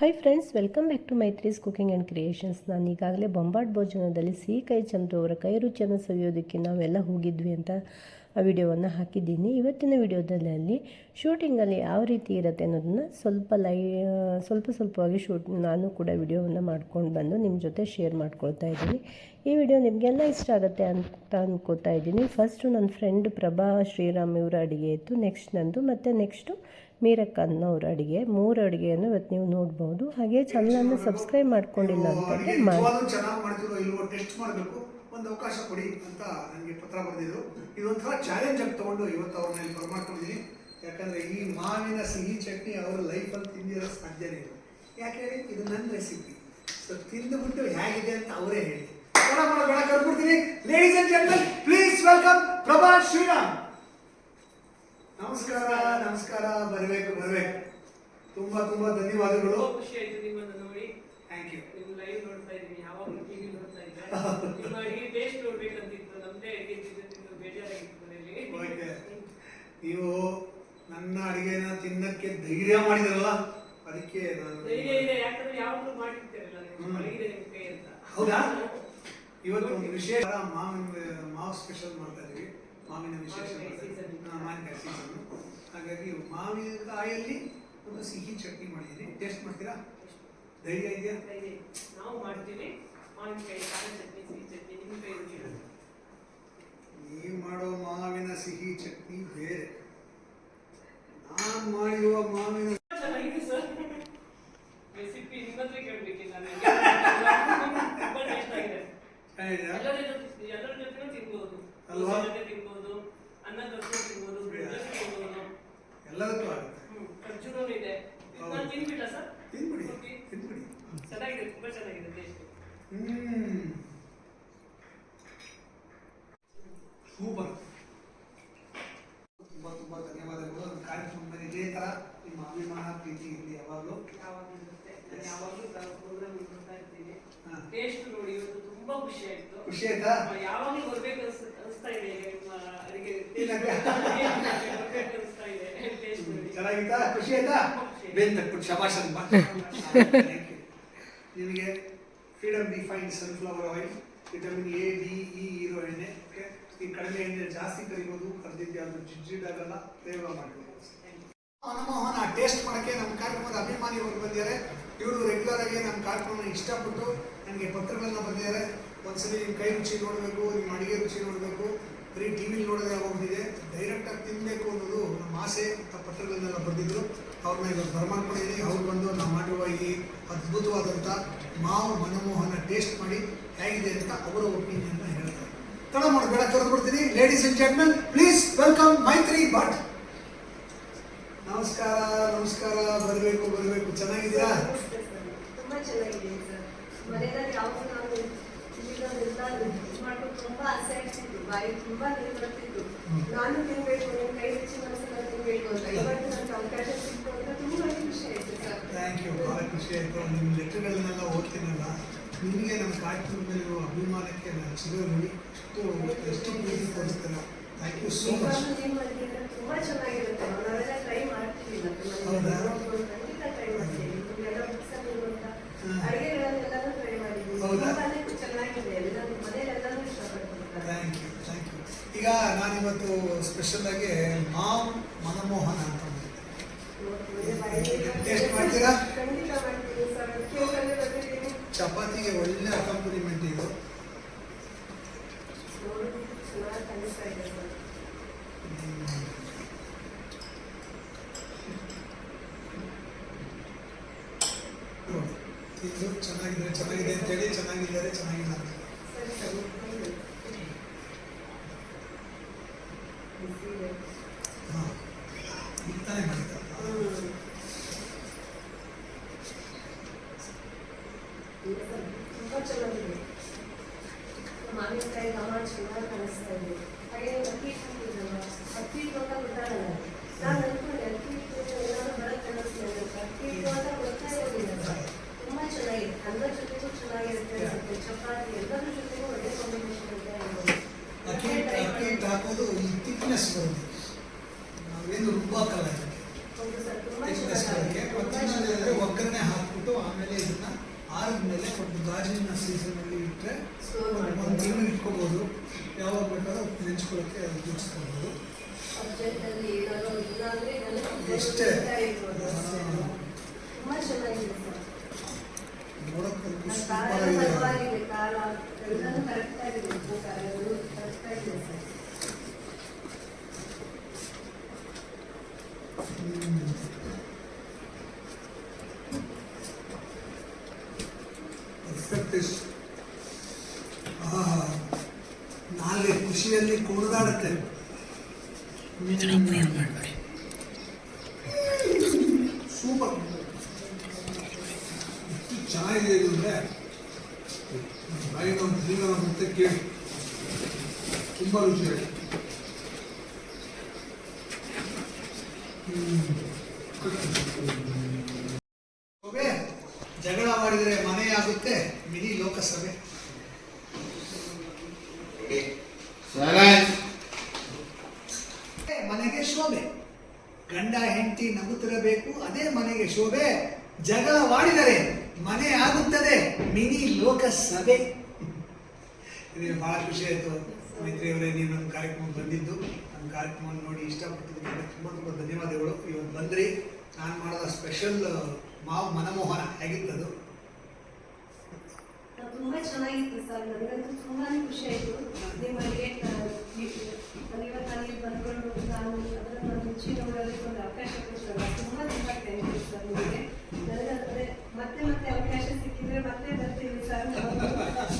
Hi friends welcome back to Maitri's cooking and creations ನಾನು ಈಗಾಗಲೇ ಬೊಂಬಾಟ್ ಭೋಜನದಲ್ಲಿ ಸಿಹಿ ಕೈ ಚಂದ್ರು ಅವರ ಕೈ ರುಚಿಯನ್ನು ಸವಿಯೋದಕ್ಕೆ ನಾವೆಲ್ಲ ಹೋಗಿದ್ವಿ ಅಂತ ಆ ವಿಡಿಯೋವನ್ನು ಹಾಕಿದ್ದೀನಿ. ಇವತ್ತಿನ ವಿಡಿಯೋದಲ್ಲಿ ಶೂಟಿಂಗಲ್ಲಿ ಯಾವ ರೀತಿ ಇರುತ್ತೆ ಅನ್ನೋದನ್ನು ಸ್ವಲ್ಪ ಲೈ, ಸ್ವಲ್ಪ ಸ್ವಲ್ಪವಾಗಿ ಶೂಟ್ ನಾನು ಕೂಡ ವಿಡಿಯೋವನ್ನು ಮಾಡ್ಕೊಂಡು ಬಂದು ನಿಮ್ಮ ಜೊತೆ ಶೇರ್ ಮಾಡ್ಕೊಳ್ತಾ ಇದ್ದೀನಿ. ಈ ವಿಡಿಯೋ ನಿಮಗೆಲ್ಲ ಇಷ್ಟ ಆಗುತ್ತೆ ಅಂತ ಅಂದ್ಕೋತಾ ಇದ್ದೀನಿ. ಫಸ್ಟು ನನ್ನ ಫ್ರೆಂಡ್ ಪ್ರಭಾ ಶ್ರೀರಾಮ್ ಇವರ ಅಡುಗೆ ಇತ್ತು ನೆಕ್ಸ್ಟ್ ನಂದು, ಮತ್ತು ನೆಕ್ಸ್ಟು ಮೀರಕ್ಕ ಅನ್ನೋರ ಅಡುಗೆ, ಮೂರು ಅಡುಗೆಯನ್ನು ಇವತ್ತು ನೀವು ನೋಡ್ಬೋದು. ಹಾಗೆ ಚಾನಲನ್ನು ಸಬ್ಸ್ಕ್ರೈಬ್ ಮಾಡ್ಕೊಂಡಿಲ್ಲ ಅಂತಂದರೆ ಮಾಡಿ. ಚೆನ್ನಾಗಿ ಮಾಡ್ತಿರೋ ಇಲ್ವೋ ಟೆಸ್ಟ್ ಮಾಡಬೇಕು. ಒಂದು ಅವಕಾಶ ಕೊಡಿ ಅಂತ ನನಗೆ ಪತ್ರ ಬರೆದಿದ್ರು. ಇದೊಂಥರ ಚಾಲೆಂಜ್ ಆಗಿ ತೊಗೊಂಡು ಇವತ್ತು ಅವ್ರನ್ನ ಇಲ್ಲಿ ಬರ್ಮಾಡ್ಕೊಂಡಿದ್ದೀನಿ ಯಾಕಂದ್ರೆ ಈ ಮಾವಿನ ಸಿಹಿ ಚಟ್ನಿ ಅವರ ಲೈಫಲ್ಲಿ ತಿಂದಿರೋ ಸಾಧ್ಯನೇ ಇಲ್ಲ. ಯಾಕೆ ಹೇಳಿ? ಇದು ನನ್ನ ರೆಸಿಪಿ ಸೊ ತಿಂದುಬಿಟ್ಟು ಹೇಗಿದೆ ಅಂತ ಅವರೇ ಹೇಳಿ. ಕರ್ಬಿಡ್ತೀನಿ ladies and gentle please welcome Prabha Shriram ನಮಸ್ಕಾರ ನಮಸ್ಕಾರ ಬರಬೇಕು ಬರಬೇಕು. ತುಂಬಾ ತುಂಬಾ ಧನ್ಯವಾದಗಳು. ಖುಷಿ ಆಯ್ತು ನಿಮ್ಮನ್ನು ನೋಡಿ. ಥ್ಯಾಂಕ್ ಯು ನಿಮ್ ಲೈವ್ ನೋಡ್ತಾ ಇದ್ದೀನಿ ಯಾವಾಗಲೂ ಟಿವಿ ನೋಡ್ತಾ ಇದ್ದೆ ನಿಮ್ಮ ಅಡಿಗೆ ಟೇಸ್ಟ್ ನೋಡ್ಬೇಕಂತಿತ್ತು. ನಮ್ದೇ ಅಡಿಗೆ ತಿಂದು ಬೇಜಾರಾಗಿತ್ತು ಮನೇಲಿ ಓಕೆ ನೀವು ನನ್ನ ಅಡಿಗೆನ ತಿನ್ನಕ್ಕೆ ಧೈರ್ಯ ಮಾಡಿದ್ರಲ್ಲ ಅದಕ್ಕೆ ನಾನು ಧೈರ್ಯ ಇದೆ ಯಾಕಂದ್ರೆ ಯಾವಾಗಲೂ ಮಾಡಿರ್ತೀರಲ್ಲ ನೀವು. ಅಡಿಗೆ ಕೈ ಅಂತ. ಹೌದಾ? ಇವತ್ತು ಒಂದು ವಿಶೇಷ ಮಾವಿನ ಮಾವು ಸ್ಪೆಷಲ್ ಮಾಡ್ತಾ ಇದೀವಿ ಮಾವಿನ ವಿಶೇಷ ಮಾವಿನಕಾಯಿ ಸೀಸನ್ ಹಾಗಾಗಿ ಮಾವಿನಕಾಯಲ್ಲಿ ಒಂದು ಸಿಹಿ ಚಟ್ನಿ ಮಾಡಿದ್ದೀನಿ. ಟೇಸ್ಟ್ ಮಾಡ್ತೀರಾ? ಧೈರ್ಯ ಇದೆಯಾ. ನಾವು ಮಾಡ್ತೀವಿ. ಮಾವಿನಕಾಯಿ ಖಾರ ಚಟ್ನಿ ಸಿಹಿ ಚಟ್ನಿ ಕೈ ನೀವು ಮಾಡೋ ಮಾವಿನ ಸಿಹಿ ಚಟ್ನಿ ಬೇರೆ. ನಾನು ಮಾಡಿರುವ ಮಾವಿನ ಚೆನ್ನಾಗಿದೆ ಸರ್. ರೆಸಿಪಿ ನಿಮ್ಮ ಹತ್ರ ಕೇಳಬೇಕಿಲ್ಲ? ಎಲ್ಲರ ಜೊತೆ ಎಲ್ಲರ ಜೊತೆನೂ ತಿನ್ಬೋದು. ಅಲ್ವಾ? ತಿನ್ಬೋದು ಅನ್ನ ತಿನ್ಬೋದು ಬ್ರೆಡ್ ತಿನ್ಬೋದು. ಎಲ್ಲದಕ್ಕೂ ಆಗುತ್ತೆ. ಇದೆ. ಹೌದು. ನಾನು ತಿನ್ಬಿಟ್ಟ ಸರ್? ತಿನ್ಬಿಡಿ ಓಕೆ. ತಿನ್ಬಿಡಿ. ಚೆನ್ನಾಗಿದೆ ತುಂಬಾ ಚೆನ್ನಾಗಿದೆ ಟೇಸ್ಟ್ ಹ್ಮ್. ಸೂಪರ್. ತುಂಬಾ ತುಂಬಾ ಧನ್ಯವಾದಗಳು. ನಮ್ಮ ಕಾರ್ಯಕ್ರಮದಲ್ಲಿ ಇದೇ ನಿಮ್ಮ ಅಭಿಮಾನ ಪ್ರೀತಿ ಇರಲಿ ಯಾವಾಗಲೂ. ಯಾವಾಗಲೂ ಇರುತ್ತೆ. ನಾನು ಯಾವಾಗಲೂ ಪ್ರೋಗ್ರಾಮ್ ನೋಡ್ತಾ ಇರ್ತೀನಿ. ಟೇಸ್ಟ್ ನೋಡಿ ಇವತ್ತು ತುಂಬಾ ಖುಷಿ ಆಯ್ತು. ಖುಷಿ ಆಯ್ತಾ ಯಾವಾಗಲೂ ಬರ್ಬೇಕು ಅನ್ಸ್- ಅನ್ಸ್ತಾ ಇದೆ ಈಗ ನಿಮ್ಮ ಅಡಿಗೆ ಇಲ್ಲ. ಬರ್ಬೇಕು ಅನ್ಸ್ತಾ ಇದೆ ಟೇಸ್ಟ್ ಚೆನ್ನಾಗಿತ್ತಾ ಖುಷಿ ಆಯ್ತಾ? ಬೆಂತ ಬೇನ್ ತಕ್ಬಿಟ್ಟು ಶಬಾಷ್ ಅಂತ ನಿಮಗೆ freedom define sunflower oil vitamin A D E ಇರೋ ಎಣ್ಣೆ ಓಕೆ ಈ ಕಡಿಮೆ ಎಣ್ಣೆ ಜಾಸ್ತಿ ಕರಿಬೋದು ಕರೆದಿದ್ದೆ ಅದು ಜಿಡ್ಜಿಡಾಗಲ್ಲ ಪ್ರಯೋಗ ಮಾಡ್ಬೋದು. ಮನಮೋಹನ ಟೇಸ್ಟ್ ಮಾಡೋಕ್ಕೆ ನಮ್ಮ ಕಾರ್ಯಕ್ರಮದ ಅಭಿಮಾನಿಗಳು ಬಂದಿದ್ದಾರೆ. ಇವರು ರೆಗ್ಯುಲರ್ ಆಗಿ ನಮ್ಮ ಕಾರ್ಯಕ್ರಮನ ಇಷ್ಟಪಟ್ಟು ನನಗೆ ಪತ್ರಗಳನ್ನ ಬಂದಿದ್ದಾರೆ ಒಂದ್ಸಲಿ ನಿಮ್ಮ ಕೈ ರುಚಿ ನೋಡಬೇಕು ನಿಮ್ಮ ಅಡಿಗೆ ರುಚಿ ನೋಡಬೇಕು. ಬರೀ ಟಿ ವಿಲಿ ನೋಡೋದೇ ಆಗೋಗಿದೆ ಡೈರೆಕ್ಟಾಗಿ ತಿನ್ನಬೇಕು ಅನ್ನೋದು ನಮ್ಮ ಆಸೆ. ಅಂತ ಪತ್ರಗಳನ್ನೆಲ್ಲ ಬರೆದಿದ್ರು. ಅವ್ರನ್ನ ಇವತ್ತು ಬರ್ಮಾಡ್ಕೊಂಡಿದ್ದೀನಿ ಅವ್ರು ಬಂದು ನಾವು ಮಾಡಿರುವ ಈ ಅದ್ಭುತವಾದಂಥ ಮಾವು, ಮನಮೋಹನ ಟೇಸ್ಟ್ ಮಾಡಿ ಹೇಗಿದೆ ಅಂತ ಅವರ ಒಪಿನಿಯನ್ನ ಹೇಳ್ತಾರೆ. ತಡ ಮಾಡಬೇಡ ಕರೆದ್ಬಿಡ್ತೀನಿ ladies and gentlemen please welcome Maitri Bhat ನಮಸ್ಕಾರ ನಮಸ್ಕಾರ. ಬರಬೇಕು ಬರಬೇಕು. ಚೆನ್ನಾಗಿದ್ದೀರಾ ತುಂಬಾ ಚೆನ್ನಾಗಿದೆ ಸರ್ ಮನೆಯಲ್ಲಿ ಯಾವಾಗ ನಾವು ಇಲ್ಲಿರೋದೆಲ್ಲ ಇದು ಮಾಡ್ಕೊಂಡು ತುಂಬಾ ಆಸೆ ಆಗ್ತಿತ್ತು ಬಾಯಿ ತುಂಬಾ ನೀರು ಬರ್ತಿತ್ತು ಹ್ಮ್. ನಾನು ತಿನ್ಬೇಕು ನಿಮ್ ಕೈ ರುಚಿ ಮನಸ್ಸನ್ನ ತಿನ್ಬೇಕು ಅಂತ ಇವತ್ತು ನನಗೆ ಅವಕಾಶ ಸಿಕ್ತು ಅಂತ ತುಂಬಾ ಖುಷಿ ಆಯ್ತು ಸರ್ ಥ್ಯಾಂಕ್ ಯು ಭಾಳ ಖುಷಿ ಆಯಿತು ನಿಮ್ಮ ಲೆಟರ್ಗಳನ್ನೆಲ್ಲ ಓದ್ತೀನಲ್ಲ ನಿಮಗೆ ನಮ್ಮ ಕಾರ್ಯಕ್ರಮದಲ್ಲಿರುವ ಚಿರಋಣಿ ಎಷ್ಟು ಪ್ರೀತಿ ತೋರಿಸ್ತೀರ ಥ್ಯಾಂಕ್ ಯು ಸೋ ಮಚ್ ತುಂಬಾ ಚೆನ್ನಾಗಿರುತ್ತೆ. ನಾವೆಲ್ಲ ಟ್ರೈ ಮಾಡ್ತಿರ್ಲಿಲ್ಲ ಹೌದಾ? ಖಂಡಿತ ಟ್ರೈ ಮಾಡ್ತೀವಿ. ಅಡುಗೆಗಳನ್ನೆಲ್ಲನೂ ಟ್ರೈ ಹೌದಾ? ತುಂಬಾನೇ ಚೆನ್ನಾಗಿದೆ. ಮನೆಯಲ್ಲೆಲ್ಲನೂ ಥ್ಯಾಂಕ್ ಯು ಥ್ಯಾಂಕ್ ಯು ಈಗ ನಾನಿವತ್ತು ಸ್ಪೆಷಲಾಗಿ ಮಾಮ್ ಮನಮೋಹನ ಅಂತ ಟೇಸ್ಟ್ ಮಾಡ್ತೀರಾ? ಚಪಾತಿಗೆ ಒಳ್ಳೆ ಅಕಾಂಪ್ಲಿಮೆಂಟ್ ಇದು ನೋಡೋದಕ್ಕೆ ಚೆನ್ನಾಗಿ ಕಾಣಿಸ್ತಾ ಇದೆ ಸರ್ ನೋಡಿ ಇದು ಚೆನ್ನಾಗಿದೆ ಚೆನ್ನಾಗಿದೆ ಅಂತೇಳಿ ಚೆನ್ನಾಗಿದ್ದಾರೆ ಚೆನ್ನಾಗಿಲ್ಲ ಅಂತ. ಹಾಂ ಈಗ ತಾನೇ ಮಾಡಿದ್ದಾರೆ ಹ್ಮ್. ಇಲ್ಲ ಸರ್, ತುಂಬಾ ಚೆನ್ನಾಗಿದೆ ಮಾವಿನಕಾಯಿ ಘಮ ಚೆನ್ನಾಗಿ ಕಾಣಿಸ್ತಾ ಇದೆ ಅಕ್ಕಿ ನಾನು ಅಕ್ಕಿ ಚಪಾತಿ ಅಕ್ಕಿ ಹಾಕೋದು ಈ ನಾವೇನು ರುಬ್ಬಾಕಲ್ಲ ಥಿಕ್ನೆಸ್ ಬರೋಕ್ಕೆ ಒಗ್ಗರಣೆ ಹಾಕ್ಬಿಟ್ಟು ಆಮೇಲೆ ಇದನ್ನ ಆರಿದ್ಮೇಲೆ ಒಂದು ಗಾಜಿನ ಸೀಸನಲ್ಲಿ ಇಟ್ಟರೆ ಒಂದು. ತಿಂಗಳು ಇಟ್ಕೋಬೋದು ಯಾವಾಗ ಬೇಕಾದ್ರೂ ನೆಂಚ್ಕೊಳ್ಳೋಕ್ಕೆ ಉಪಯೋಗಿಸ್ಕೊಳ್ಬೋದು ಎಷ್ಟೇ? ಇರ್ಬೋದು ಅಷ್ಟೇ. ತುಂಬಾ ಚೆನ್ನಾಗಿದೆ ಸರ್ ನೋಡೋಕ್ಕೂ ನನ್ನ ಸೂಪರ್ ಕಾಲ ಆಗಿದೆ ಪರವಾಗಿದೆ ಕಾಲ ಎಲ್ಲನೂ ಕರೆಕ್ಟ್ ಆಗಿದೆ ಕಾರ್ಯಗಳು ಕರೆಕ್ಟ್ ಆಗಿದೆ ಸರ್ ಪರ್ಫೆಕ್ಟ್ ನಾಲ್ಗೆ ಖುಷಿಯಲ್ಲಿ ಕುಣಿದಾಡುತ್ತೆ ಸೂಪರ್ ಎಷ್ಟು ಚೆನ್ನಾಗಿದೆ ಇದು ಅಂದರೆ ಬಾಯಿನ ಒಂದು ಜೀವನ ಮತ್ತೆ ಕೇಳಿ ತುಂಬ ರುಚಿಯಾಗಿದೆ ಶೋಭೆ, ಜಗಳ ಮಾಡಿದರೆ ಮನೆಯಾಗುತ್ತೆ ಮಿನಿ ಲೋಕಸಭೆ. ಮನೆಗೆ ಶೋಭೆ. ಗಂಡ ಹೆಂಡತಿ ನಗುತ್ತಿರಬೇಕು ಅದೇ ಮನೆಗೆ ಶೋಭೆ. ಜಗಳವಾಡಿದರೆ ಮನೆ ಆಗುತ್ತದೆ ಮಿನಿ ಲೋಕಸಭೆ. ಇದು ಬಹಳ ಖುಷಿ ಆಯಿತು ಮೈತ್ರಿಯವರೇ ನೀವು ನಮ್ಮ ಕಾರ್ಯಕ್ರಮ ಬಂದಿದ್ದು ನಮ್ಮ ಕಾರ್ಯಕ್ರಮ ನೋಡಿ ತುಂಬ ತುಂಬ ಧನ್ಯವಾದಗಳು. ಇವತ್ತು ಬಂದ್ರಿ. ನಾನು ಮಾಡಿದ ಸ್ಪೆಷಲ್ ಮಾವು ಮನಮೋಹನ. ಹೇಗಿತ್ತದು ಅದು? ತುಂಬಾ ಚೆನ್ನಾಗಿತ್ತು ಸರ್. ನನಗಂತೂ ತುಂಬಾನೇ ಖುಷಿ ಆಯಿತು. ನಾನು ಇವತ್ತು ಅಲ್ಲಿ ಬಂದ್ಕೊಂಡು ನಾನು ಅದರ ರುಚಿ ನೋಡೋದಕ್ಕೆ ಒಂದು ಅವಕಾಶ ಕೊಟ್ಟಲ್ಲ ತುಂಬಾ ತುಂಬಾ ಥ್ಯಾಂಕ್ ಯು ಸರ್ ನಿಮಗೆ. ನನಗಂದ್ರೆ ಮತ್ತೆ ಮತ್ತೆ ಅವಕಾಶ ಸಿಕ್ಕಿದ್ರೆ ಮತ್ತೆ ಬರ್ತೀವಿ ಸರ್.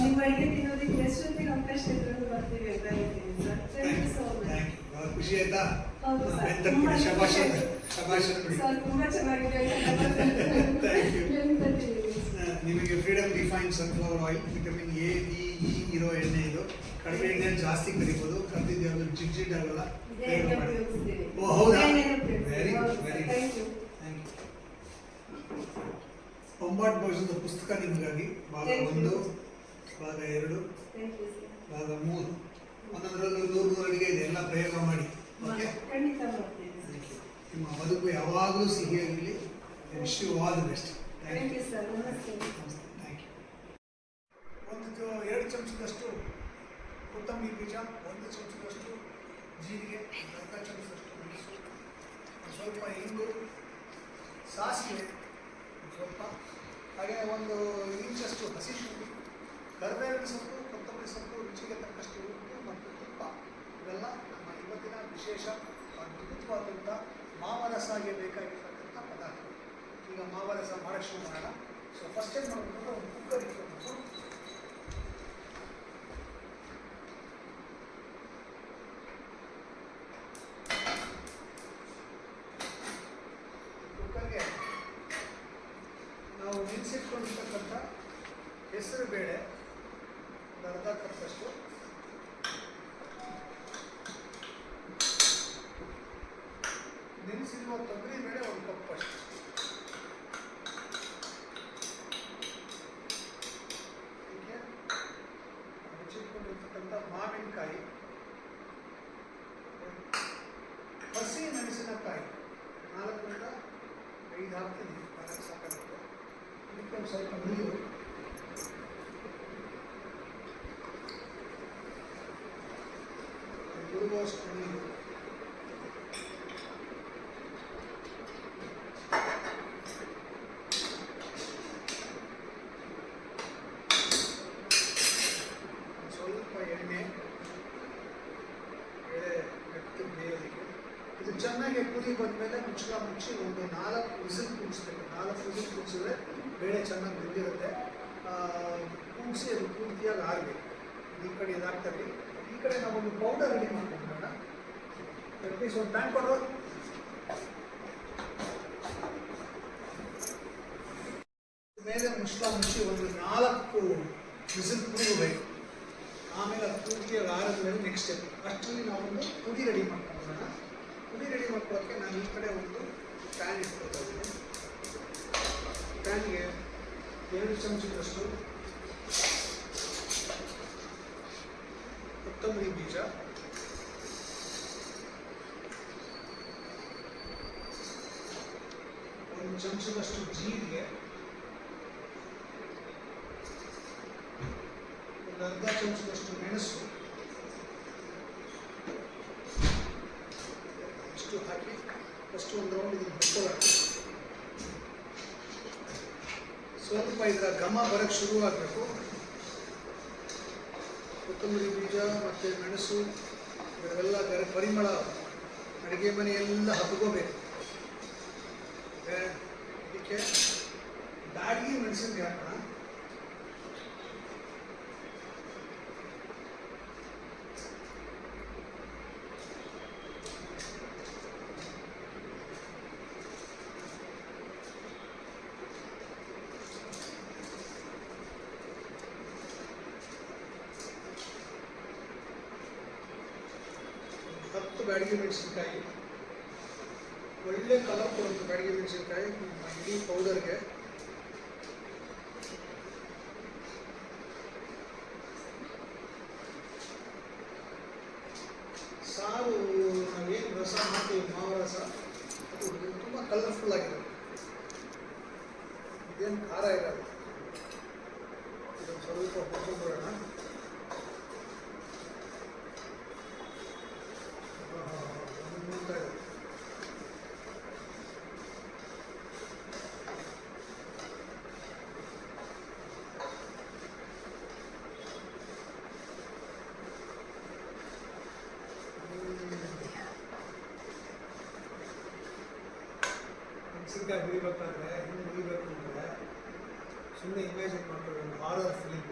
ನಿಮ್ಮ ಅಡುಗೆ ತಿನ್ನೋದಕ್ಕೆ ಎಷ್ಟೊತ್ತಿಗೆ ಅವಕಾಶ ಇದ್ರೂ ಬರ್ತೀವಿ ಅಂತ ಹೇಳ್ತೀನಿ sir. Thank you so much ಖುಷಿ ಆಯ್ತಾ? ನಿಮಗೆ freedom define sunflower oil vitamin A B E ಇರೋ ಎಣ್ಣೆ ಇದು. ಕಡಿಮೆ ಎಣ್ಣೆ ಜಾಸ್ತಿ ಕರಿಬೋದು. ಕರೆದಿದ್ದು ಅದು ಜಿಡ್ ಜಿಡ್ ಆಗಲ್ಲ. ಓ ಹೌದಾ? ವೆರಿ ಗುಡ್ ಥ್ಯಾಂಕ್ ವೆರಿ ಒಂಬಾಟ್. ಭವಿಷ್ಯದ ಪುಸ್ತಕ ನಿಮಗಾಗಿ. ಭಾಗ ಒಂದು ಭಾಗ ಎರಡು. ಭಾಗ ಮೂರು. ಒಂದೊಂದರಲ್ಲೂ ನೂರು ನೂರು ಅಡಿಗೆ ಇದೆ. ಎಲ್ಲ ಪ್ರಯೋಗ ಮಾಡಿ. ಓಕೆ. ನಿಮ್ಮ ಬದುಕು ಯಾವಾಗಲೂ ಸಿಹಿಯಾಗಿರಲಿ wish you all the best thank you sir ನಮಸ್ತೆ. ಥ್ಯಾಂಕ್ ಯು ಒಂದು ಎರಡು ಚಮಚದಷ್ಟು ಕೊತ್ತಂಬರಿ ಬೀಜ ಒಂದು ಚಮಚದಷ್ಟು ಜೀರಿಗೆ ಅರ್ಧ ಚಮಚದಷ್ಟು ಮೆಣಸು ಸ್ವಲ್ಪ ಇಂಗು ಸಾಸಿವೆ ಸ್ವಲ್ಪ ಹಾಗೆ ಒಂದು ಇಂಚಷ್ಟು ಹಸಿ ಶುಂಠಿ ಕರ್ಬೇವಿನ ಸೊಪ್ಪು ಕೊತ್ತಂಬರಿ ಸೊಪ್ಪು ರುಚಿಗೆ ತಕ್ಕಷ್ಟು ಉಪ್ಪು ಮತ್ತು ತುಪ್ಪ ಇವೆಲ್ಲ ನಮ್ಮ ಇವತ್ತಿನ ವಿಶೇಷ ಅದ್ಭುತವಾದಂಥ ಮಾವರಸಾಗೆ ಬೇಕಾಗಿರ್ತಕ್ಕಂಥ ಪದಾರ್ಥ. ಈಗ ಮಾವರಸ ಮಾಡೋಕ್ಕೆ ಶುರು ಮಾಡೋಣ. ಸೊ ಫಸ್ಟ್ ಏನು ಮಾಡಬೇಕು ಒಂದು ಕುಕ್ಕರ್ ಇಟ್ಕೊಬೇಕು ಕುಕ್ಕರ್ಗೆ ನಾವು ನೆನೆಸಿಟ್ಕೊಂಡಿರ್ತಕ್ಕಂಥ ಹೆಸರು ಬೇಳೆ ಒಂದು ಅರ್ಧ ಕಪ್ಪಷ್ಟು ನೆನೆಸಿರುವ ತೊಗರಿ ಬೇಳೆ ಒಂದು ಕಪ್ಪಷ್ಟು ಹೀಗೆ ಮುಚ್ಚಿಟ್ಕೊಂಡಿರ್ತಕ್ಕಂಥ ಮಾವಿನಕಾಯಿ ಹಸಿ ಮೆಣಸಿನಕಾಯಿ ನಾಲ್ಕರಿಂದ ಐದು ಹಾಕ್ತೀನಿ ಅದಕ್ಕೆ ಸಾಕಾಗುತ್ತೆ ಇದಕ್ಕೆ ಒಂದು ಸ್ವಲ್ಪ ನೀರು ಮುಳುಗುವಷ್ಟು ನೀರು ಸ್ವಲ್ಪ ಎಣ್ಣೆ ಬೇಳೆ ಮೆತ್ತಗೆ ಬೇಯೋದಕ್ಕೆ ಇದು ಚೆನ್ನಾಗಿ ಕುದಿ ಬಂದಮೇಲೆ ಮುಚ್ಚಳ ಮುಚ್ಚಿ ಒಂದು ನಾಲ್ಕು ವಿಸಿಲ್ ಕುಡಿಸ್ಬೇಕು. ನಾಲ್ಕು ವಿಸಿಲ್ ಕುಡಿಸಿದ್ರೆ ಬೇಳೆ ಚೆನ್ನಾಗಿ ಬೆಂದಿರುತ್ತೆ. ಕುಡಿಸಿ ಅದು ಪೂರ್ತಿಯಾಗಿ ಆಗಬೇಕು ಈ ಕಡೆ ಇದಾಗ್ತದೆ ಈ ಕಡೆ ನಾವೊಂದು ಪೌಡರ್ ರೆಡಿ ಮಾಡ್ಕೊಂಡ್ಬಿಡೋಣ ಅಟ್ಲೀಸ್ಟ್ ಒಂದು ಪ್ಯಾನ್ ಕೊಡೋ ಮೇಲೆ ಮುಚ್ಚಳ ಮುಚ್ಚಿ ಒಂದು ನಾಲ್ಕು ವಿಸಿಲ್ ಕುಡಿಬೇಕು ಆಮೇಲೆ ಅದು ಪೂರ್ತಿಯಾಗಿ ಆರಿದ ಮೇಲೆ ನೆಕ್ಸ್ಟ್ ಸ್ಟೆಪ್ ಅಷ್ಟರಲ್ಲಿ ನಾವೊಂದು ಪುಡಿ ರೆಡಿ ಮಾಡ್ಕೊಳ್ಳೋಣ ಕುದಿರೆಡಿ ಮಾಡ್ಕೊಳ್ಳೋಕೆ ನಾನು ಈ ಕಡೆ ಒಂದು ಪ್ಯಾನ್ ಇಟ್ಕೊಳ್ತಾ ಇದ್ದೀನಿ. ಪ್ಯಾನ್ಗೆ ಎರಡು ಚಮಚದಷ್ಟು ಕೊತ್ತಂಬರಿ ಬೀಜ. ಒಂದು ಚಮಚದಷ್ಟು ಜೀರಿಗೆ. ಒಂದು ಅರ್ಧ ಚಮಚದಷ್ಟು ಘಮ ಶುರು ಆಗಬೇಕು. ಕೊತ್ತಂಬರಿ ಬೀಜ ಮತ್ತು ಮೆಣಸು, ಇವೆಲ್ಲ ಗರ ಪರಿಮಳ, ಅಡುಗೆ ಮನೆಯೆಲ್ಲ ಹಬ್ಕೋಬೇಕು. ಅದಕ್ಕೆ ಬ್ಯಾಡಗಿ ಮೆಣಸಿನ್ಕಾಯಿ ಹಾಕೋಣ ಬ್ಯಾಡಗಿ ಮೆಣಸಿನ್ಕಾಯಿ ಒಳ್ಳೆ ಕಲರ್ ಕೊಡುತ್ತೆ ಬ್ಯಾಡಗಿ ಮೆಣಸಿನ್ಕಾಯಿ ಇಡೀ ಪೌಡರ್ಗೆ ಸಾರು ನಾವೇನು ರಸ ಮಾಡ್ತೀವಿ ಮಾವು ರಸ ಅದು ತುಂಬ ಕಲರ್ಫುಲ್ ಆಗಿರುತ್ತೆ ಇದೇನು ಖಾರ ಇರಲ್ಲ ಇದನ್ನು ಸ್ವಲ್ಪ ಹುರ್ಕೊಂಡ್ಬಿಡೋಣ ಸುಮ್ಮನೆ ಇಮ್ಯಾಜಿನ್ ಮಾಡ್ಕೊಳ್ಳಿ ಒಂದು ಹಾರರ್ ಫಿಲ್ಮ್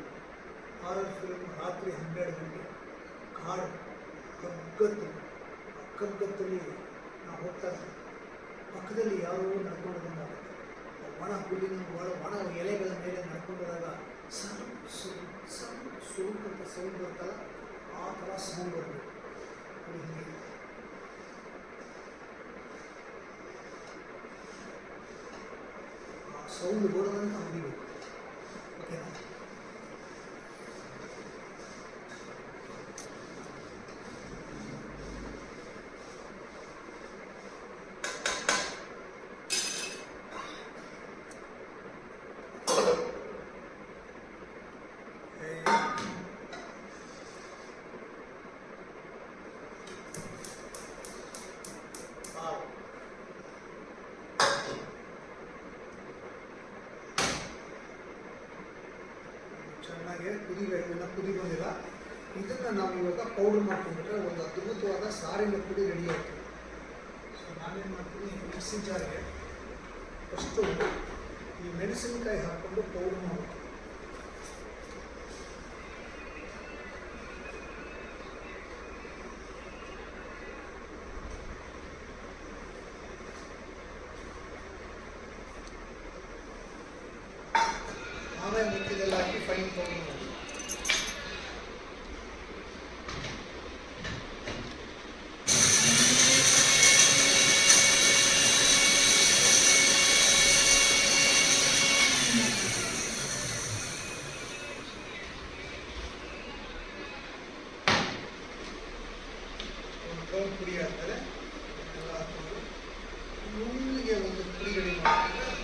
ಹಾರರ್ ಫಿಲ್ಮ್ ರಾತ್ರಿ ಹನ್ನೆರಡು ಗಂಟೆ ಕಾಡು ಕಗ್ಗತ್ತು ಕಗ್ಗತ್ತಲ್ಲಿ ನಾವು ಹೋಗ್ತಾ ಇರ್ತೀವಿ ಪಕ್ಕದಲ್ಲಿ ಯಾರೋ ನಡ್ಕೊಂಡು ಬಂದಾಗುತ್ತೆ ಒಣ ಹುಲ್ಲಿನ ಒಣ ಒಣ ಎಲೆಗಳ ಮೇಲೆ ನಡ್ಕೊಂಡು ಹೋದಾಗ ಸಣ್ಣ ಸುರು ಸಣ್ಣ ಸುರುಕ್ ಅಂತ ಸೌಂಡ್ ಬರ್ತಲ್ಲ ಆ ಥರ ಸೌಂಡ್ ಬರಬೇಕು ಅದು ಹೀಗೆ ಆ ಸೌಂಡ್ ಬರೋದನ್ನು ನಾವು ಹಿಡಿಬೇಕು ಇದನ್ನು ನಾವು ಇವಾಗ ಪೌಡರ್ ಮಾಡ್ಕೊಂಡ್ಬಿಟ್ರೆ ಒಂದು ಅದ್ಭುತವಾದ ಸಾರಿನ ಪುಡಿ ರೆಡಿ ಆಯಿತು. ಸೊ ನಾನೇನು ಮಾಡ್ತೀನಿ ಮಿಕ್ಸಿ ಜಾರಿಗೆ ಫಸ್ಟು ಈ ಮೆಣಸಿನಕಾಯಿ ಹಾಕ್ಕೊಂಡು ಪೌಡರ್ ಮಾಡ್ತೀನಿ ಆಮೇಲೆ ಮಿಕ್ಕಿದೆಲ್ಲ ಹಾಕಿ ಫೈನ್ ಪೌಡರ್ ಮಾಡಿ ಒಂದು ಕೌನ್ ಪುಡಿ ಹಾಕ್ತಾರೆ ಎಲ್ಲ ಹಾಕ್ಕೊಂಡು ನುಣ್ಣಗೆ ಒಂದು ಪುಡಿ ರೆಡಿ ಮಾಡ್ತಾರೆ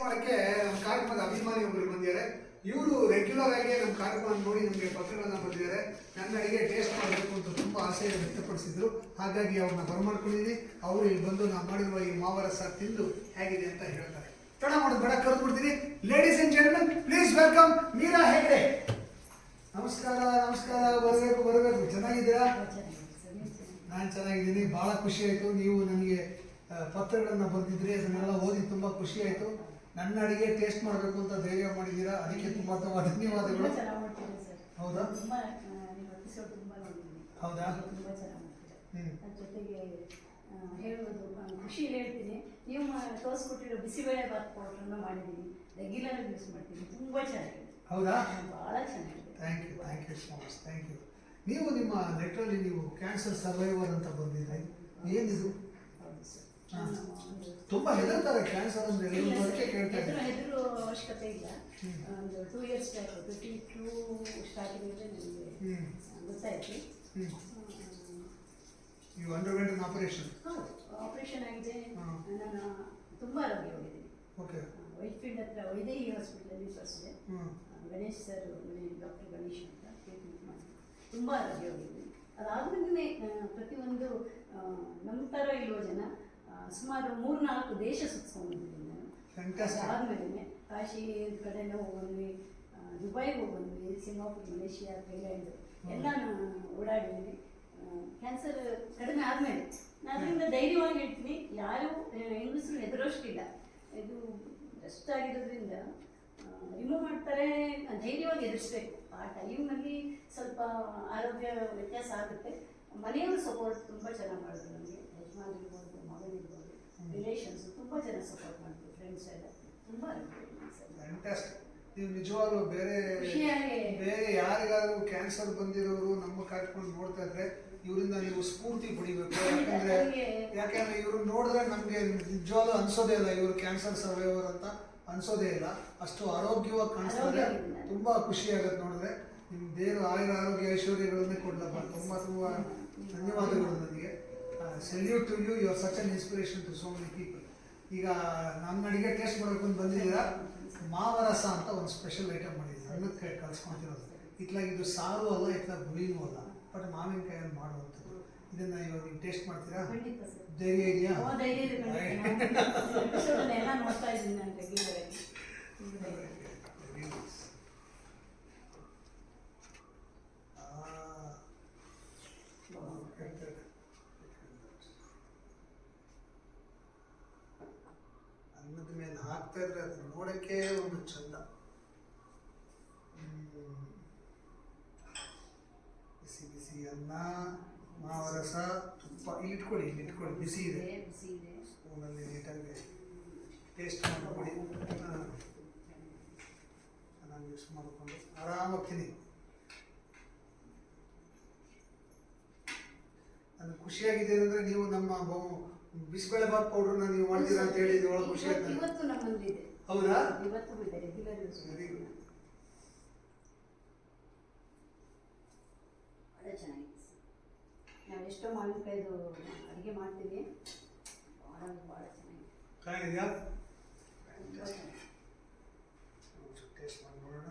ಮಾಡಕ್ಕೆ ನಮ್ಮ ಕಾರ್ಯಕ್ರಮದ ಅಭಿಮಾನಿ ಒಬ್ಬರು ಬಂದಿದ್ದಾರೆ. ಇವರು ರೆಗ್ಯುಲರ್ ಆಗಿ ನಮ್ಮ ಕಾರ್ಯಕ್ರಮ ನೋಡಿ ನಮಗೆ ಪತ್ರಗಳನ್ನ ಬಂದಿದ್ದಾರೆ ನನ್ನ ಅಡಿಗೆ ಟೇಸ್ಟ್ ಮಾಡಬೇಕು ತುಂಬ ವ್ಯಕ್ತಪಡಿಸಿದ್ರು. ಹಾಗಾಗಿ ಅವ್ರನ್ನ ಬರಮಾಡ್ಕೊಂಡಿದ್ದೀನಿ ಅವರು ಇಲ್ಲಿ ಬಂದು ನಾವು ಮಾಡಿರುವ ಈ ಮಾವರಸ ತಿಂದು ಹೇಗಿದೆ ಅಂತ ಹೇಳ್ತಾರೆ. ತಡ ಮಾಡೋದು ಬೇಡ ಕರೆದು ಬಿಡ್ತೀನಿ. Ladies and gentlemen please welcome Meera Hegde. ನಮಸ್ಕಾರ ನಮಸ್ಕಾರ ಬರಬೇಕು ಬರಬೇಕು. ಚೆನ್ನಾಗಿದ್ದೀರಾ? ನಾನು ಚೆನ್ನಾಗಿದ್ದೀನಿ. ಭಾಳ ಖುಷಿ ಆಯಿತು. ನೀವು ನನಗೆ ಪತ್ರಗಳನ್ನು ಬರೆದಿದ್ರಿ ಅದನ್ನೆಲ್ಲ ಓದಿ ತುಂಬ ಖುಷಿ ಆಯಿತು. ನನ್ನ ಅಡಿಗೆ ಟೇಸ್ಟ್ ಮಾಡಬೇಕು ಅಂತ ಧೈರ್ಯ ಮಾಡಿದ್ದೀರಾ? ಅದಕ್ಕೆ ತುಂಬ ತುಂಬ ಧನ್ಯವಾದಗಳು ಹೌದಾ? ಹೌದಾ? ತುಂಬಾ ಚೆನ್ನಾಗಿದೆ. ಅದ್ರ ಜೊತೆಗೆ ಆ, ಹೇಳೋದು ನಾನು ಖುಷಿ ಹೇಳ್ತೀನಿ. ನೀವು ಮಾ- ತೋರಿಸ್ಕೊಟ್ಟಿರೋ ಬಿಸಿಬೇಳೆ ಬಾತ್ ಪೌಡ್ರನ್ನ ಮಾಡಿದ್ದೀನಿ ರೆಗ್ಯುಲರ್ ಯೂಸ್ ಮಾಡ್ತೀನಿ. ತುಂಬಾ ಚೆನ್ನಾಗಿದೆ. ಹೌದಾ? ಭಾಳ ಚೆನ್ನಾಗಿದೆ. Thank you thank you so much thank you ನೀವು ನಿಮ್ಮ ಲೆಟ್ರಲ್ಲಿ ನೀವು ಕ್ಯಾನ್ಸರ್ ಸರ್ವೈವರ್ ಅಂತ ಬಂದಿದ್ರಿ. ಏನಿದು ಹೌದು ಸರ್. ಹಾ. ನಾನು ಒಂದು ತುಂಬಾ ಹೆದರ್ತಾರೆ ಕ್ಯಾನ್ಸರ್ ಅಂದ್ರೆ ಇಲ್ಲ ಎಲ್ಲರೂ ಅದಕ್ಕೆ ಸರ್, ಕೇಳ್ತಾ ಹೆದ್ರು ಇದ್ದಾರೆ ಹೆದ್ರು ಅವಶ್ಯಕತೆ ಇಲ್ಲ. ಒಂದು two years back twenty two starting ನನಗೆ ಹ್ಮ್. ಗೊತ್ತಾಯ್ತು. ಯು ಅಂಡರ್ವೆಂಟ್ ಅನ್ ಆಪರೇಷನ್ ಹೌದು ಆಪರೇಷನ್ ಆಗಿದೆ. ನಾನು ತುಂಬ ಆರೋಗ್ಯವಾಗಿದ್ದೀನಿ ಓಕೆ ವೈಟ್ ಫೀಲ್ಡ್ ಹತ್ರ ವೈದೇಹಿ ಹಾಸ್ಪಿಟ್ಲಲ್ಲಿ ಹ್ಮ್. ಗಣೇಶ್ ಸರ್ ಡಾಕ್ಟರ್ ಗಣೇಶ್ ಅಂತ ಟ್ರೀಟ್ಮೆಂಟ್ ಮಾಡಿ ತುಂಬ ಆರೋಗ್ಯವಾಗಿದ್ದೀನಿ ಅದಾದ್ಮೇಲೆ ಪ್ರತಿಯೊಂದು ನಮ್ಮ ಥರ ಇರುವ ಜನ ಸುಮಾರು ಮೂರು ನಾಲ್ಕು ದೇಶ ಸುತ್ಸ್ಕೊಂಡ್ಬಂದಿದ್ದೀನಿ ನಾನು. Fantastic. ಅದಾದ್ಮೇಲೆ ಕಾಶಿ ಕಡೆಯೆಲ್ಲ ಹೋಗಿ ದುಬೈಗೆ ಹೋಗಿ ಸಿಂಗಾಪುರ್ ಮಲೇಷಿಯಾ ಥೈಲ್ಯಾಂಡ್. ಎಲ್ಲ ಓಡಾಡಿದ್ವಿ ಕ್ಯಾನ್ಸರ್ ಕಡಿಮೆ ಆದಮೇಲೆ. ನಾನು ಅದರಿಂದ ಧೈರ್ಯವಾಗಿ ಹೇಳ್ತೀನಿ, ಯಾರು ಹೆಂಗಸರು ಹೆದರೋಷ್ಟಿಲ್ಲ. ಇದು ಬೆಸ್ಟ್ ಆಗಿರೋದ್ರಿಂದ ರಿಮೂವ್ ಮಾಡ್ತಾರೆ, ಧೈರ್ಯವಾಗಿ ಎದುರಿಸ್ಬೇಕು ಆ ಟೈಮ್ನಲ್ಲಿ ಸ್ವಲ್ಪ ಆರೋಗ್ಯ ವ್ಯತ್ಯಾಸ ಆಗುತ್ತೆ. ಮನೆಯವರು ಸಪೋರ್ಟ್ ತುಂಬ ಚೆನ್ನಾಗಿ ಮಾಡಿದ್ರು ನನಗೆ ಯಜಮಾನ್ ಇರ್ಬೋದು ಮಗನಿರ್ಬೋದು ರಿಲೇಷನ್ಸ್ ತುಂಬ ಚೆನ್ನಾಗಿ ಸಪೋರ್ಟ್ ಮಾಡಿದ್ರು ಫ್ರೆಂಡ್ಸ್ ಎಲ್ಲ. ತುಂಬ ನೀವು ನಿಜವಾಗ್ಲೂ ಬೇರೆ ಬೇರೆ ಯಾರಿಗಾದ್ರೂ ಕ್ಯಾನ್ಸರ್ ಬಂದಿರೋರು ನಮ್ಮ ಕಾರ್ಯಕ್ರಮ ನೋಡ್ತಾ ಇದ್ರೆ ಇವರಿಂದ ನೀವು ಸ್ಫೂರ್ತಿ ಪಡಿಬೇಕು. ಯಾಕಂದ್ರೆ ಯಾಕಂದ್ರೆ ಇವ್ರು ನೋಡಿದ್ರೆ ನಮ್ಗೆ ನಿಜವಾಗ್ಲೂ ಅನ್ಸೋದೇ ಇಲ್ಲ ಇವರು ಕ್ಯಾನ್ಸರ್ ಸರ್ವೈವರ್ ಅಂತ. ಅನ್ಸೋದೇ ಇಲ್ಲ. ಅಷ್ಟು ಆರೋಗ್ಯವಾಗಿ ಕಾಣಿಸ್ತಾರೆ. ತುಂಬಾ ಖುಷಿ ಆಗತ್ತೆ ನೋಡಿದ್ರೆ. ನಿಮ್ ದೇವರು ಆಯುರ ಆರೋಗ್ಯ ಐಶ್ವರ್ಯಗಳನ್ನೇ ಕೊಡ್ಲಪ್ಪ. ತುಂಬಾ ತುಂಬಾ ಧನ್ಯವಾದಗಳು ನನಗೆ. Salute to you you are such an inspiration to so many people ಈಗ ನಮ್ಮ ಅಡಿಗೆ ಟೇಸ್ಟ್ ಮಾಡಬೇಕು ಅಂತ ಬಂದಿದ್ದೀರಾ? ಮಾವರಸ ಅಂತ ಒಂದು ಸ್ಪೆಷಲ್ ಐಟಮ್ ಮಾಡಿದ್ದೀನಿ ಅನ್ನಕ್ಕೆ ಕಲ್ಸ್ಕೊತಿರೋದು ಇತ್ಲಾಗ ಇದು ಸಾರು ಅಲ್ಲ ಇತ್ಲಾಗ ಹುಳಿನೂ ಅಲ್ಲ. ಬಟ್ ಮಾವಿನಕಾಯಲ್ಲಿ ಮಾಡುವಂಥದ್ದು. ಇದನ್ನ ಇವಾಗ ನೀವು ಟೇಸ್ಟ್ ಮಾಡ್ತೀರಾ? ಧೈರ್ಯ ಇದೆಯಾ? ಧೈರ್ಯ ಇದೆ ಖಂಡಿತ. ನಾನು episode ಅನ್ನ ಎಲ್ಲ ನೋಡ್ತಾ ಇದ್ದೀನಿ ನಾನು ರೆಗ್ಯುಲರ್ ಆಗಿ ತುಂಬ ಧೈರ್ಯ ಇದೆ. Very nice. Ah. ಅನ್ನದ ಹಾಕ್ತಾ ಇದ್ರೆ ಅದು ನೋಡಕ್ಕೆ ಒಂದು ಚಂದ. ಬಿಸಿ ಬಿಸಿ ಅನ್ನ ಮಾವರಸ ತುಪ್ಪ ಇಲ್ಲಿ ಇಟ್ಕೊಳ್ಳಿ ಇಲ್ಲಿ ಇಟ್ಕೊಳ್ಳಿ ಬಿಸಿ ಇದೆ. ಇದೆ, ಬಿಸಿ ಇದೆ. ಸ್ಪೂನಲ್ಲಿ ನೀಟಾಗಿ ಟೇಸ್ಟ್ ಮಾಡ್ಕೊಳ್ಳಿ. ಚೆನ್ನಾಗಿ ಯೂಸ್ ಮಾಡಿಕೊಂಡು ಆರಾಮಾಗಿ ತಿನ್ನಿ ನನಗೆ ಖುಷಿಯಾಗಿದೆ ಅಂದರೆ ನೀವು ನಮ್ಮ ಬೊ- ಬಿಸಿಬೇಳೆಬಾತ್ ಪೌಡರ್ ನೀವು ಮಾಡ್ತೀರಾ ಅಂತ ಹೇಳಿ ಇದು ಒಳಗೆ ಖುಷಿ ಆಯ್ತು ಇವತ್ತು- ನನಗೆ. ಇವತ್ತು ನಮ್ಮಲ್ಲಿ ಇದೆ. ಹೌದಾ? ಇವತ್ತು ಇದೆ ರೆಗ್ಯುಲರ್ ಯೂಸ್ ವೆರಿ ಗುಡ್ ಭಾಳ ಚೆನ್ನಾಗಿದೆ. ನಾವು ಎಷ್ಟೋ ಮಾವಿನಕಾಯ್ದು ಅಡುಗೆ ಮಾಡ್ತೀವಿ. ಭಾಳ ಭಾಳ ಚೆನ್ನಾಗಿದೆ ಚೆನ್ನಾಗಿದೆಯಾ? ತುಂಬ ಟೇಸ್ಟ್ ಮಾಡಿ ನೋಡೋಣ.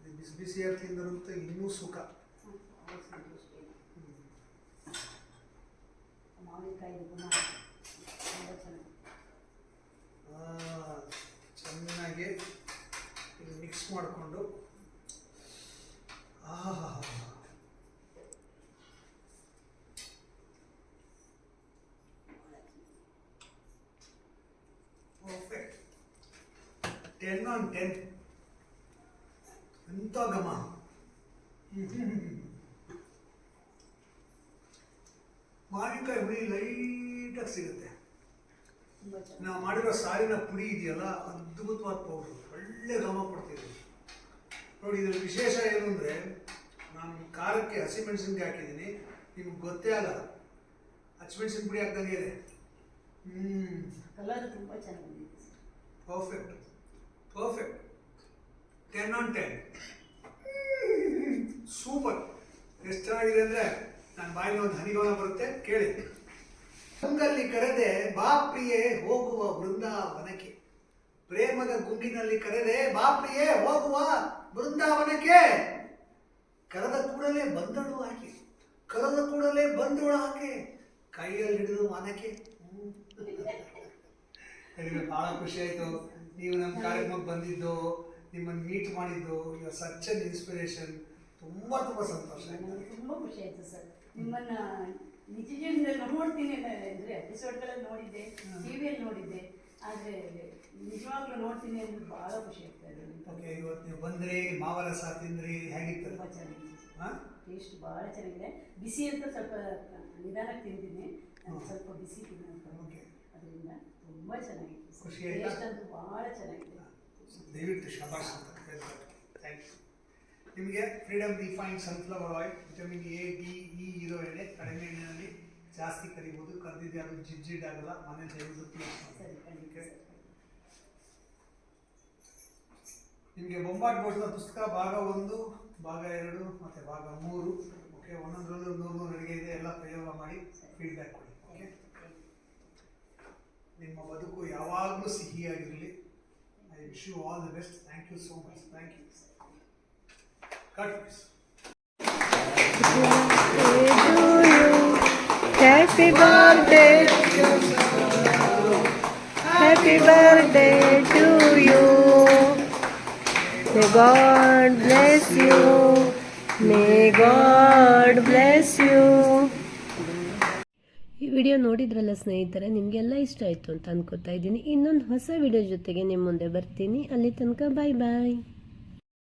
ಇದು ಬಿಸಿ ತಿಂದರಂತೂ ಇನ್ನೂ ಸುಖ ಹ್ಮ್, ಭಾಳ ಸಂತೋಷ ಇದೆ. ಮಾವಿನಕಾಯಿ ಗುಣ ತುಂಬ ಚೆನ್ನಾಗಿದೆ ಆ, ಚೆನ್ನಾಗಿ ಮಿಕ್ಸ್ ಮಾಡಿಕೊಂಡು ಆಹಾ ಪರ್ಫೆಕ್ಟ್ ಟೆನ್ ಆನ್ ಟೆನ್ ಎಂಥ ಘಮ ಮಾವಿನಕಾಯಿ ಹುಳಿ ಲೈಟಾಗಿ ಸಿಗುತ್ತೆ. ನಾವು ಮಾಡಿರೋ ಸಾರಿನ ಪುಡಿ ಇದೆಯಲ್ಲ ಅದ್ಭುತವಾದ ಪೌಡ್ರು ಒಳ್ಳೆ ಘಮ ಕೊಡ್ತೀವಿ. ನೋಡಿ ಇದ್ರ ವಿಶೇಷ ಏನು ಅಂದರೆ ನಾನು ಖಾರಕ್ಕೆ ಹಸಿಮೆಣಸಿನ್ಕಾಯಿ ಹಾಕಿದ್ದೀನಿ. ನಿಮ್ಗೆ ಗೊತ್ತೇ ಆಗಲ್ಲ. ಹಸಿಮೆಣಸಿನ ಪುಡಿ ಹಾಕ್ದಂಗೆ ಇದೆ. ಹ್ಞೂ ಕಲರ್ ತುಂಬ ಚೆನ್ನಾಗಿದೆ. Perfect perfect ten on ten super ಎಷ್ಟು ಚೆನ್ನಾಗಿದೆ ಅಂದರೆ ನನ್ನ ಬಾಯಲ್ಲಿ ಒಂದು ಹನಿಗೋಣ ಬರುತ್ತೆ ಕೇಳಿ. ಗುಂಗಲ್ಲಿ ಕರೆದೆ ಬಾ ಪ್ರಿಯೆ ಹೋಗುವ ವೃಂದಾವನಕ್ಕೆ. ಪ್ರೇಮದ ಗುಂಗಿನಲ್ಲಿ ಕರೆದೆ ಬಾ ಪ್ರಿಯೆ ಹೋಗುವ ಬೃಂದಾವನಕ್ಕೆ ಕರೆದ ಕೂಡಲೇ ಬಂದಳು ಆಕೆ. ಕರೆದ ಕೂಡಲೇ ಬಂದಳು ಆಕೆ. ಕೈಯಲ್ಲಿ ಹಿಡಿದು ಮನಕ್ಕೆ ಬಹಳ ಖುಷಿ ಆಯ್ತು. ನೀವು ನಮ್ಮ ಕಾರ್ಯಕ್ರಮಕ್ಕೆ ಬಂದಿದ್ದು ನಿಮ್ಮನ್ನು ಮೀಟ್ ಮಾಡಿದ್ದು ಯು ಸಚ್ ಅನ್ ಇನ್ಸ್ಪಿರೇಷನ್ ತುಂಬ ತುಂಬ ಸಂತೋಷ ಆಯ್ತು. ನನಗೆ ತುಂಬ ಖುಷಿ ಆಯ್ತು ಸರ್. ನಿಮ್ಮನ್ನ ನಿಜ ಜೀವನದಲ್ಲಿ ನೋಡ್ತೀನಿ ಅಂದರೆ ಎಪಿಸೋಡ್ಗಳಲ್ಲಿ ನೋಡಿದ್ದೆ ಟಿ ವಿಯಲ್ಲಿ ನೋಡಿದ್ದೆ ಆದರೆ ನಿಜವಾಗ್ಲೂ ನೋಡ್ತೀನಿ ಅಂದ್ರೆ ಭಾಳ ಖುಷಿ ಆಗ್ತಾ ಇದೆ. ಓಕೆ ಇವತ್ತು ನೀವು ಬಂದ್ರಿ ಮಾವರಸ ತಿಂದ್ರಿ ಹೇಗಿತ್ತು? ತುಂಬ ಚೆನ್ನಾಗಿತ್ತು. ಟೇಸ್ಟ್ ಭಾಳ ಚೆನ್ನಾಗಿದೆ. ಬಿಸಿ ಅಂತ ಸ್ವಲ್ಪ ನಿಧಾನಕ್ಕೆ ತಿಂತೀನಿ. ಸ್ವಲ್ಪ ಬಿಸಿ ತಿನ್ನೋದು. ಓಕೆ. ಅದರಿಂದ ತುಂಬ ಚೆನ್ನಾಗಿತ್ತು. ಖುಷಿ? ಟೇಸ್ಟ್ ಅಂತೂ ಭಾಳ ಚೆನ್ನಾಗಿದೆ. ದಯವಿಟ್ಟು ಶಬಾಷ್ ಅಂತ ಥ್ಯಾಂಕ್ ಯು ನಿಮಗೆ freedom refine sunflower oil vitamin A D E ಇರೋ ಎಣ್ಣೆ ಕಡಿಮೆ ಎಣ್ಣೆಯಲ್ಲಿ ಜಾಸ್ತಿ ಕರಿಬೋದು. ಕರೆದಿದ್ದೆ ಅದು ಜಿಡ್ಜಿಡ್ ಆಗಲ್ಲ ಮನೆ ದಯವಿಟ್ಟು ನಿಮಗೆ ಬೊಂಬಾಟ್ ಬೋಟದ ಪುಸ್ತಕ ಭಾಗ ಒಂದು ಭಾಗ ಎರಡು ಮತ್ತು ಭಾಗ ಮೂರು. ಓಕೆ ಒಂದೊಂದರಲ್ಲೂ ನೂರು ನೂರು ಅಡುಗೆ ಇದೆ ಎಲ್ಲ ಪ್ರಯೋಗ ಮಾಡಿ ಫೀಡ್ಬ್ಯಾಕ್ ಕೊಡಿ. ಓಕೆ ನಿಮ್ಮ ಬದುಕು ಯಾವಾಗಲೂ ಸಿಹಿಯಾಗಿರಲಿ. I wish you all the best thank you so much thank you cut please Happy birthday. Happy birthday to you. May God bless you. May God bless you. ಈ ವಿಡಿಯೋ ನೋಡಿದ್ರಲ್ಲ ಸ್ನೇಹಿತರೆ ನಿಮಗೆಲ್ಲ ಇಷ್ಟ ಆಯಿತು ಅಂತ ಅನ್ಕೋತಾ ಇದ್ದೀನಿ ಇನ್ನೊಂದು ಹೊಸ ವಿಡಿಯೋ ಜೊತೆಗೆ ನಿಮ್ಮ ಮುಂದೆ ಬರ್ತೀನಿ ಅಲ್ಲಿ ತನಕ ಬಾಯ್ ಬಾಯ್